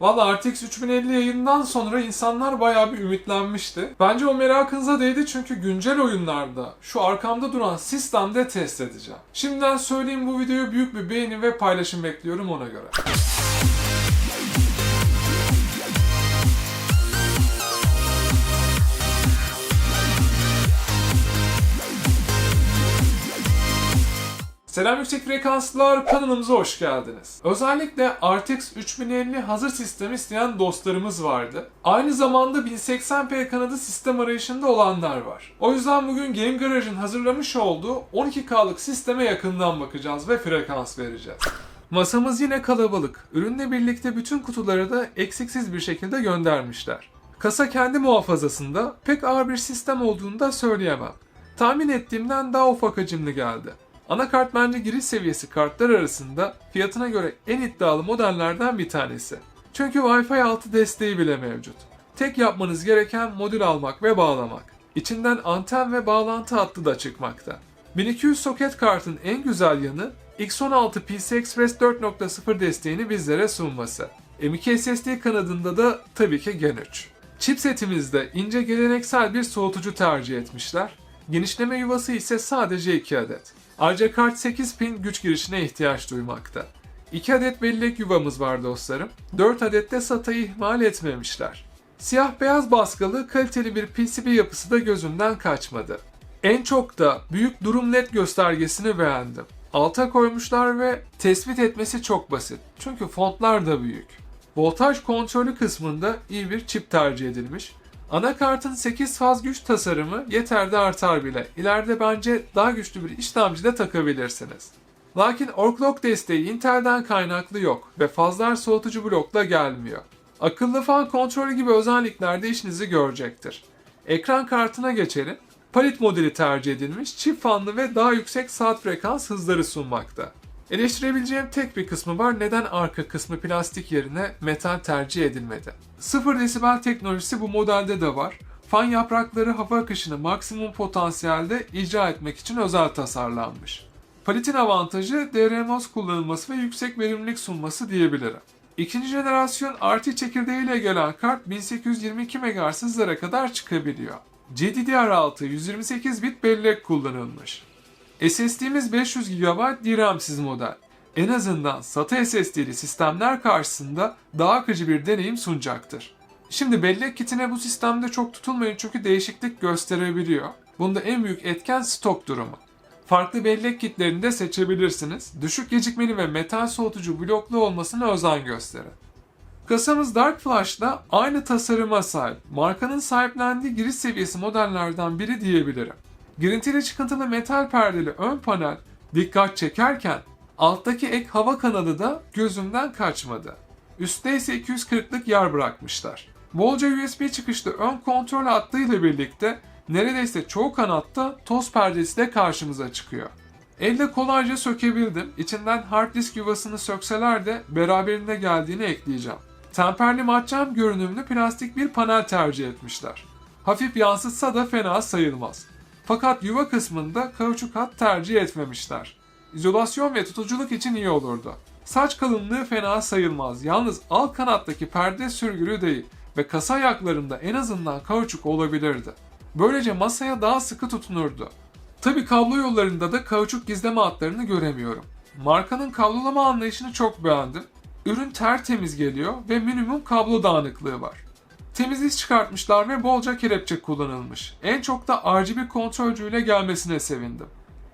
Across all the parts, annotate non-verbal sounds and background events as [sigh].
Valla RTX 3050 yayından sonra insanlar bayağı bir ümitlenmişti. Bence o merakınıza değdi çünkü güncel oyunlarda şu arkamda duran sistemde test edeceğim. Şimdiden söyleyeyim bu videoya büyük bir beğeni ve paylaşım bekliyorum ona göre. Selam yüksek frekanslılar kanalımıza hoş geldiniz. Özellikle RTX 3050 hazır sistem isteyen dostlarımız vardı. Aynı zamanda 1080p kanadı sistem arayışında olanlar var. O yüzden bugün Game Garage'ın hazırlamış olduğu 12K'lık sisteme yakından bakacağız ve frekans vereceğiz. Masamız yine kalabalık. Ürünle birlikte bütün kutuları da eksiksiz bir şekilde göndermişler. Kasa kendi muhafazasında pek ağır bir sistem olduğunu da söyleyemem. Tahmin ettiğimden daha ufak hacimli geldi. Anakart bence giriş seviyesi kartlar arasında fiyatına göre en iddialı modellerden bir tanesi. Çünkü Wi-Fi 6 desteği bile mevcut. Tek yapmanız gereken modül almak ve bağlamak. İçinden anten ve bağlantı hattı da çıkmakta. 1200 soket kartın en güzel yanı X16 PC Express 4.0 desteğini bizlere sunması. M.2 SSD kanadında da tabii ki Gen 3. Chipsetimizde ince geleneksel bir soğutucu tercih etmişler. Genişleme yuvası ise sadece 2 adet. Ayrıca kart 8 pin güç girişine ihtiyaç duymakta. 2 adet bellek yuvamız var dostlarım. 4 adet de SATA'yı ihmal etmemişler. Siyah beyaz baskılı kaliteli bir PCB yapısı da gözümden kaçmadı. En çok da büyük durum led göstergesini beğendim. Alta koymuşlar ve tespit etmesi çok basit. Çünkü fontlar da büyük. Voltaj kontrolü kısmında iyi bir çip tercih edilmiş. Anakartın 8 faz güç tasarımı yeter de artar bile. İleride bence daha güçlü bir işlemci de takabilirsiniz. Lakin Orclock desteği Intel'den kaynaklı yok ve fazlar soğutucu blokla gelmiyor. Akıllı fan kontrolü gibi özellikler de işinizi görecektir. Ekran kartına geçelim. Palit modeli tercih edilmiş, çift fanlı ve daha yüksek saat frekans hızları sunmakta. Eleştirebileceğim tek bir kısmı var. Neden arka kısmı plastik yerine metal tercih edilmedi? 0 desibel teknolojisi bu modelde de var. Fan yaprakları hava akışını maksimum potansiyelde icra etmek için özel tasarlanmış. Palitin avantajı DRMOS kullanılması ve yüksek verimlilik sunması diyebilirim. İkinci jenerasyon RT çekirdeğiyle gelen kart 1822 MHz hızlara kadar çıkabiliyor. GDDR6 128 bit bellek kullanılmış. SSD'miz 500 GB DRAM'siz model. En azından SATA SSD'li sistemler karşısında daha akıcı bir deneyim sunacaktır. Şimdi bellek kitine bu sistemde çok tutulmayın çünkü değişiklik gösterebiliyor. Bunda en büyük etken stok durumu. Farklı bellek kitlerini de seçebilirsiniz. Düşük gecikmeli ve metal soğutucu bloklu olmasına özen gösterin. Kasamız Dark Flash'la aynı tasarıma sahip. Markanın sahiplendiği giriş seviyesi modellerden biri diyebilirim. Girintili çıkıntılı metal perdeli ön panel dikkat çekerken alttaki ek hava kanalı da gözümden kaçmadı. Üstte ise 240'lık yer bırakmışlar. Bolca USB çıkışlı ön kontrol hattıyla birlikte neredeyse çoğu kanatta toz perdesi de karşımıza çıkıyor. Elle kolayca sökebildim. İçinden hard disk yuvasını sökseler de beraberinde geldiğini ekleyeceğim. Temperli matcam görünümlü plastik bir panel tercih etmişler. Hafif yansıtsa da fena sayılmaz. Fakat yuva kısmında kauçuk hat tercih etmemişler. İzolasyon ve tutuculuk için iyi olurdu. Saç kalınlığı fena sayılmaz. Yalnız alt kanattaki perde sürgülü değil ve kasa ayaklarında en azından kauçuk olabilirdi. Böylece masaya daha sıkı tutunurdu. Tabi kablo yollarında da kauçuk gizleme hatlarını göremiyorum. Markanın kablolama anlayışını çok beğendim. Ürün tertemiz geliyor ve minimum kablo dağınıklığı var. Temiz iz çıkartmışlar ve bolca kelepçe kullanılmış. En çok da RGB kontrolcüyle gelmesine sevindim.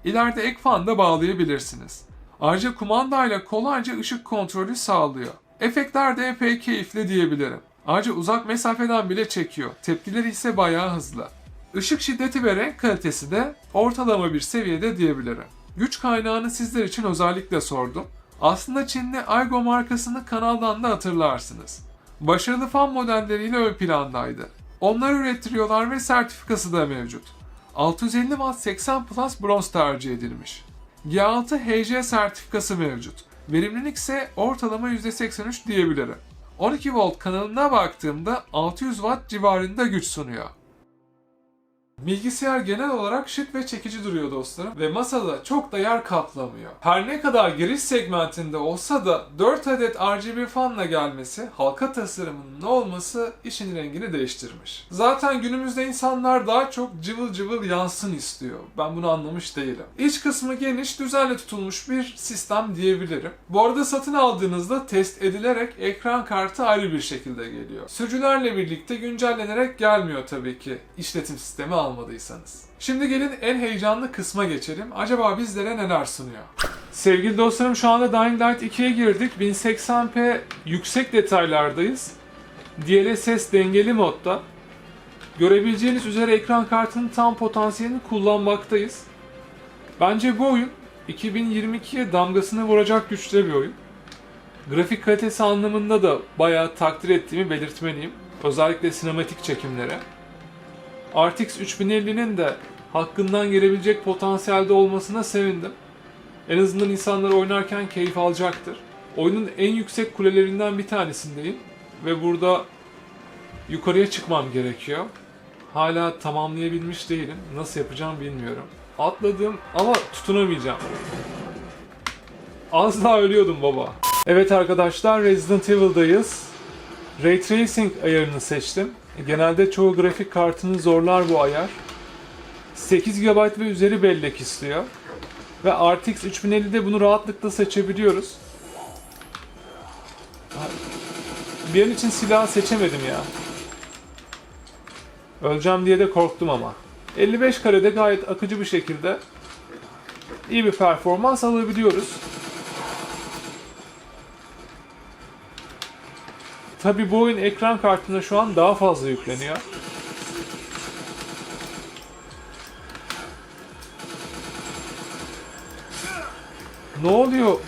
İleride ek fan da bağlayabilirsiniz. Ayrıca kumandayla kolayca ışık kontrolü sağlıyor. Efektler de epey keyifli diyebilirim. Ayrıca uzak mesafeden bile çekiyor. Tepkileri ise bayağı hızlı. Işık şiddeti ve renk kalitesi de ortalama bir seviyede diyebilirim. Güç kaynağını sizler için özellikle sordum. Aslında Çinli Aigo markasını kanaldan da hatırlarsınız. Başarılı fan modelleriyle ön plandaydı. Onları ürettiriyorlar ve sertifikası da mevcut. 650 Watt 80 Plus bronz tercih edilmiş. G6 HC sertifikası mevcut. Verimlilik ise ortalama %83 diyebilirim. 12 volt kanalına baktığımda 600 watt civarında güç sunuyor. Bilgisayar genel olarak şık ve çekici duruyor dostlarım ve masada çok da yer kaplamıyor. Her ne kadar giriş segmentinde olsa da 4 adet RGB fanla gelmesi, halka tasarımının olması işin rengini değiştirmiş. Zaten günümüzde insanlar daha çok cıvıl cıvıl yansın istiyor. Ben bunu anlamış değilim. İç kısmı geniş, düzenli tutulmuş bir sistem diyebilirim. Bu arada satın aldığınızda test edilerek ekran kartı ayrı bir şekilde geliyor. Sürücülerle birlikte güncellenerek gelmiyor tabii ki işletim sistemi almadıysanız. Şimdi gelin en heyecanlı kısma geçelim. Acaba bizlere neler sunuyor? Sevgili dostlarım şu anda Dying Light 2'ye girdik. 1080p yüksek detaylardayız. DLSS dengeli modda. Görebileceğiniz üzere ekran kartının tam potansiyelini kullanmaktayız. Bence bu oyun 2022'ye damgasını vuracak güçte bir oyun. Grafik kalitesi anlamında da bayağı takdir ettiğimi belirtmeliyim. Özellikle sinematik çekimlere. RTX 3050'nin de hakkından gelebilecek potansiyelde olmasına sevindim. En azından insanlar oynarken keyif alacaktır. Oyunun en yüksek kulelerinden bir tanesindeyim ve burada yukarıya çıkmam gerekiyor. Hala tamamlayabilmiş değilim. Nasıl yapacağım bilmiyorum. Atladım ama tutunamayacağım. Az daha ölüyordum baba. Evet arkadaşlar Resident Evil'dayız. Ray Tracing ayarını seçtim. Genelde çoğu grafik kartını zorlar bu ayar. 8 GB ve üzeri bellek istiyor. Ve RTX 3050'de bunu rahatlıkla seçebiliyoruz. Bir an için silah seçemedim ya. Öleceğim diye de korktum ama. 55 karede gayet akıcı bir şekilde iyi bir performans alabiliyoruz. Tabi bu oyun ekran kartına şu an daha fazla yükleniyor. Ne oluyor?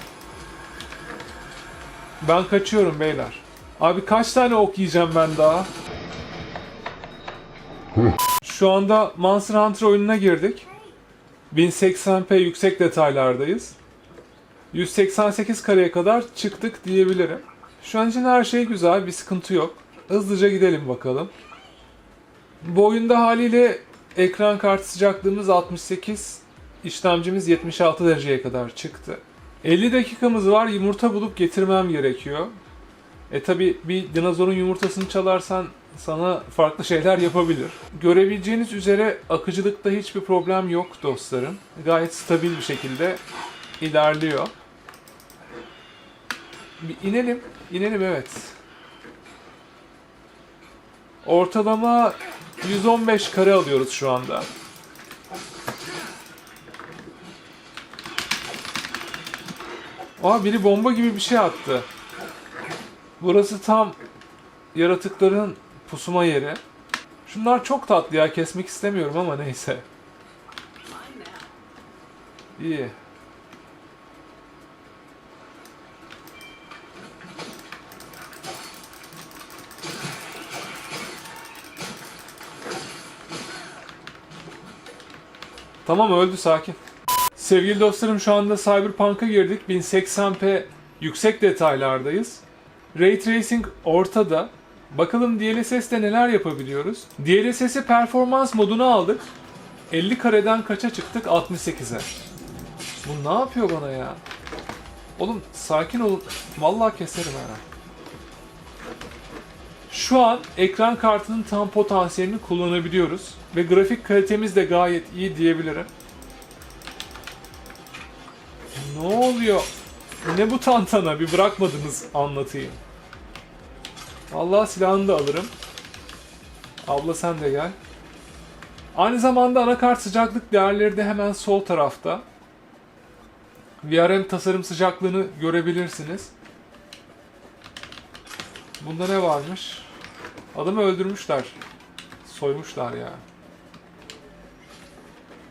Ben kaçıyorum beyler. Abi kaç tane ok yiyeceğim ben daha? Şu anda Monster Hunter oyununa girdik. 1080p yüksek detaylardayız. 188 kareye kadar çıktık diyebilirim. Şu an için her şey güzel, bir sıkıntı yok. Hızlıca gidelim bakalım. Bu oyunda haliyle ekran kartı sıcaklığımız 68, işlemcimiz 76 dereceye kadar çıktı. 50 dakikamız var, yumurta bulup getirmem gerekiyor. E tabi bir dinozorun yumurtasını çalarsan sana farklı şeyler yapabilir. Görebileceğiniz üzere akıcılıkta hiçbir problem yok dostlarım. Gayet stabil bir şekilde ilerliyor. Bir inelim. İnelim evet. Ortalama 115 kare alıyoruz şu anda. Aa biri bomba gibi bir şey attı. Burası tam yaratıkların pusuma yeri. Şunlar çok tatlı ya kesmek istemiyorum ama neyse. İyi. Tamam öldü sakin. Sevgili dostlarım şu anda Cyberpunk'a girdik. 1080p yüksek detaylardayız. Ray Tracing ortada. Bakalım DLSS'te neler yapabiliyoruz. DLSS'i performans moduna aldık. 50 kareden kaça çıktık? 68'e. Bu ne yapıyor bana ya? Oğlum sakin olun. Vallahi keserim ha. Şu an ekran kartının tam potansiyelini kullanabiliyoruz. Ve grafik kalitemiz de gayet iyi diyebilirim. Ne oluyor? Ne bu tantana? Bir bırakmadınız anlatayım. Vallahi silahını da alırım. Abla sen de gel. Aynı zamanda anakart sıcaklık değerleri de hemen sol tarafta. VRM tasarım sıcaklığını görebilirsiniz. Bunda ne varmış? Adamı öldürmüşler. Soymuşlar ya.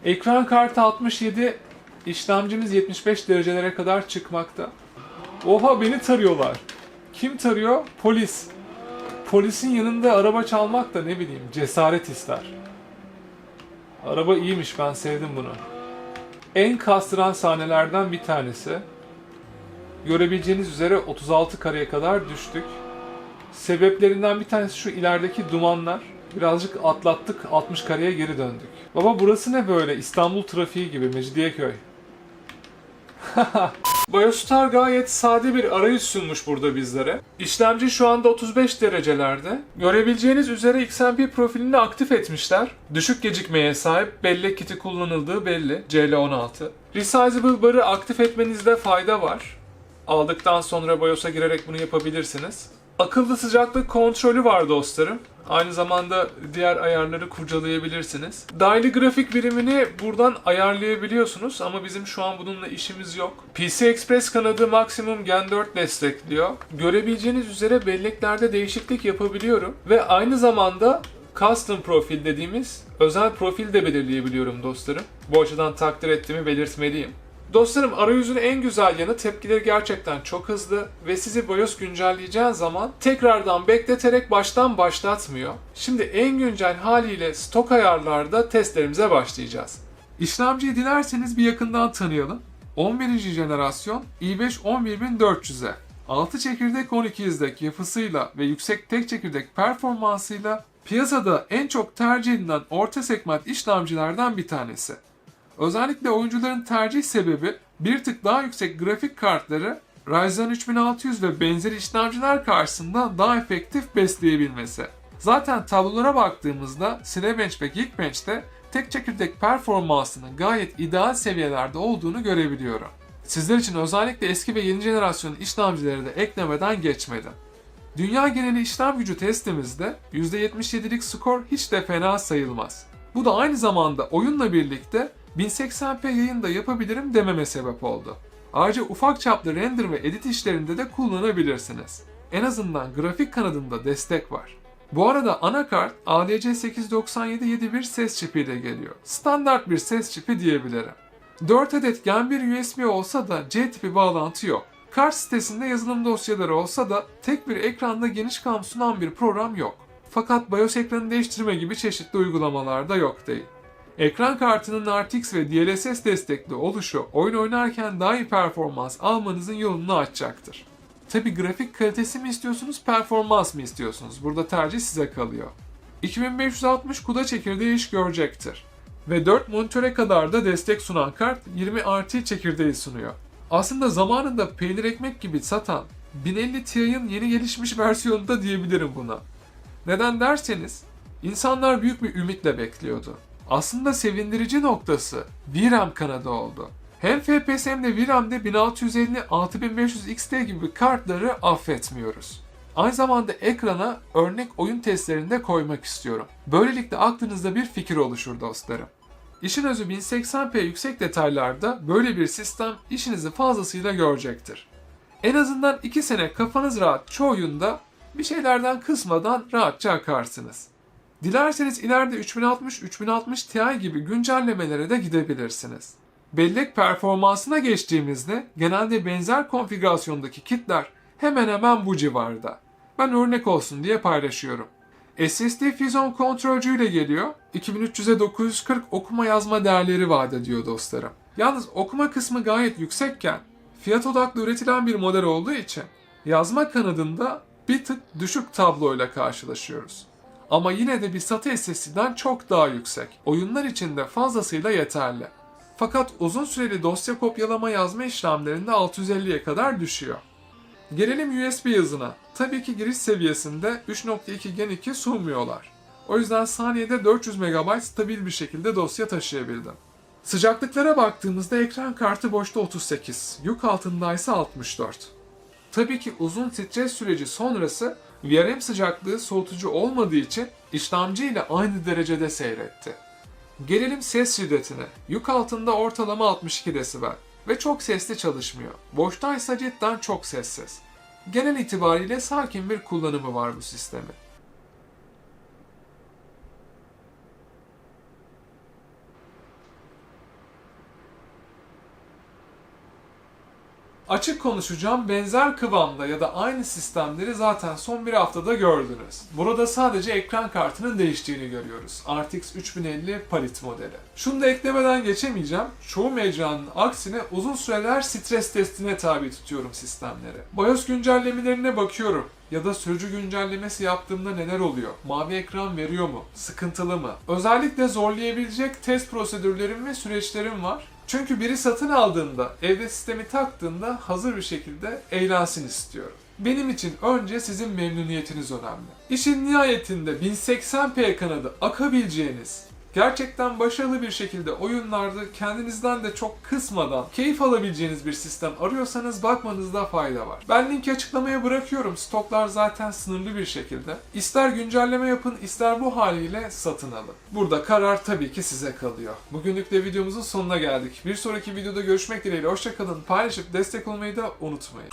Ekran kartı 67, işlemcimiz 75 derecelere kadar çıkmakta. Oha beni tarıyorlar. Kim tarıyor? Polis. Polisin yanında araba çalmak da ne bileyim cesaret ister. Araba iyiymiş ben sevdim bunu. En kastıran sahnelerden bir tanesi. Görebileceğiniz üzere 36 kareye kadar düştük. Sebeplerinden bir tanesi şu ilerideki dumanlar. birazcık atlattık 60 kareye geri döndük. Baba burası ne böyle İstanbul trafiği gibi Mecidiyeköy. [laughs] Biostar gayet sade bir arayüz sunmuş burada bizlere. İşlemci şu anda 35 derecelerde. Görebileceğiniz üzere XMP profilini aktif etmişler. Düşük gecikmeye sahip bellek kiti kullanıldığı belli. CL16. Resizable bar'ı aktif etmenizde fayda var. Aldıktan sonra BIOS'a girerek bunu yapabilirsiniz. Akıllı sıcaklık kontrolü var dostlarım. Aynı zamanda diğer ayarları kurcalayabilirsiniz. Daily grafik birimini buradan ayarlayabiliyorsunuz ama bizim şu an bununla işimiz yok. PC Express kanadı maksimum Gen 4 destekliyor. Görebileceğiniz üzere belleklerde değişiklik yapabiliyorum ve aynı zamanda custom profil dediğimiz özel profil de belirleyebiliyorum dostlarım. Bu açıdan takdir ettiğimi belirtmeliyim. Dostlarım arayüzün en güzel yanı tepkileri gerçekten çok hızlı ve sizi BIOS güncelleyeceği zaman tekrardan bekleterek baştan başlatmıyor. Şimdi en güncel haliyle stok ayarlarda testlerimize başlayacağız. İşlemciyi dilerseniz bir yakından tanıyalım. 11. jenerasyon i5 11400'e 6 çekirdek 12 izdek yapısıyla ve yüksek tek çekirdek performansıyla piyasada en çok tercih edilen orta segment işlemcilerden bir tanesi. Özellikle oyuncuların tercih sebebi bir tık daha yüksek grafik kartları Ryzen 3600 ve benzeri işlemciler karşısında daha efektif besleyebilmesi. Zaten tablolara baktığımızda Cinebench ve Geekbench'te tek çekirdek performansının gayet ideal seviyelerde olduğunu görebiliyorum. Sizler için özellikle eski ve yeni jenerasyon işlemcileri de eklemeden geçmedim. Dünya geneli işlem gücü testimizde %77'lik skor hiç de fena sayılmaz. Bu da aynı zamanda oyunla birlikte 1080p yayında yapabilirim dememe sebep oldu. Ayrıca ufak çaplı render ve edit işlerinde de kullanabilirsiniz. En azından grafik kanadında destek var. Bu arada anakart ADC 897 71 ses çipiyle geliyor. Standart bir ses çipi diyebilirim. 4 adet Gen 1 USB olsa da C tipi bağlantı yok. Kart sitesinde yazılım dosyaları olsa da tek bir ekranda geniş kam sunan bir program yok. Fakat BIOS ekranı değiştirme gibi çeşitli uygulamalar da yok değil. Ekran kartının RTX ve DLSS destekli oluşu oyun oynarken daha iyi performans almanızın yolunu açacaktır. Tabi grafik kalitesi mi istiyorsunuz, performans mı istiyorsunuz? Burada tercih size kalıyor. 2560 kuda çekirdeği iş görecektir. Ve 4 monitöre kadar da destek sunan kart 20 RT çekirdeği sunuyor. Aslında zamanında peynir ekmek gibi satan 1050 Ti'nin yeni gelişmiş versiyonu da diyebilirim buna. Neden derseniz insanlar büyük bir ümitle bekliyordu. Aslında sevindirici noktası VRAM kanadı oldu. Hem FPS hem de VRAM'de 1650 6500 XT gibi kartları affetmiyoruz. Aynı zamanda ekrana örnek oyun testlerini de koymak istiyorum. Böylelikle aklınızda bir fikir oluşur dostlarım. İşin özü 1080p yüksek detaylarda böyle bir sistem işinizi fazlasıyla görecektir. En azından 2 sene kafanız rahat çoğu oyunda bir şeylerden kısmadan rahatça akarsınız. Dilerseniz ileride 3060-3060 Ti gibi güncellemelere de gidebilirsiniz. Bellek performansına geçtiğimizde genelde benzer konfigürasyondaki kitler hemen hemen bu civarda. Ben örnek olsun diye paylaşıyorum. SSD Fizon kontrolcü ile geliyor. 2300'e 940 okuma yazma değerleri vaat ediyor dostlarım. Yalnız okuma kısmı gayet yüksekken fiyat odaklı üretilen bir model olduğu için yazma kanadında bir tık düşük tabloyla karşılaşıyoruz. Ama yine de bir SATA SSD'den çok daha yüksek. Oyunlar için de fazlasıyla yeterli. Fakat uzun süreli dosya kopyalama yazma işlemlerinde 650'ye kadar düşüyor. Gelelim USB hızına. Tabii ki giriş seviyesinde 3.2 Gen 2 sunmuyorlar. O yüzden saniyede 400 MB stabil bir şekilde dosya taşıyabildim. Sıcaklıklara baktığımızda ekran kartı boşta 38, yük altındaysa 64. Tabii ki uzun stres süreci sonrası VRM sıcaklığı soğutucu olmadığı için işlemci ile aynı derecede seyretti. Gelelim ses şiddetine. Yük altında ortalama 62 desibel ve çok sesli çalışmıyor. Boştaysa cidden çok sessiz. Genel itibariyle sakin bir kullanımı var bu sistemin. Açık konuşacağım benzer kıvamda ya da aynı sistemleri zaten son bir haftada gördünüz. Burada sadece ekran kartının değiştiğini görüyoruz. RTX 3050 Palit modeli. Şunu da eklemeden geçemeyeceğim. Çoğu mecranın aksine uzun süreler stres testine tabi tutuyorum sistemleri. BIOS güncellemelerine bakıyorum ya da sürücü güncellemesi yaptığımda neler oluyor? Mavi ekran veriyor mu? Sıkıntılı mı? Özellikle zorlayabilecek test prosedürlerim ve süreçlerim var. Çünkü biri satın aldığında, evde sistemi taktığında hazır bir şekilde eğlensin istiyorum. Benim için önce sizin memnuniyetiniz önemli. İşin nihayetinde 1080p kanadı akabileceğiniz, gerçekten başarılı bir şekilde oyunlarda kendinizden de çok kısmadan keyif alabileceğiniz bir sistem arıyorsanız bakmanızda fayda var. Ben linki açıklamaya bırakıyorum. Stoklar zaten sınırlı bir şekilde. İster güncelleme yapın, ister bu haliyle satın alın. Burada karar tabii ki size kalıyor. Bugünlük de videomuzun sonuna geldik. Bir sonraki videoda görüşmek dileğiyle. Hoşçakalın. Paylaşıp destek olmayı da unutmayın.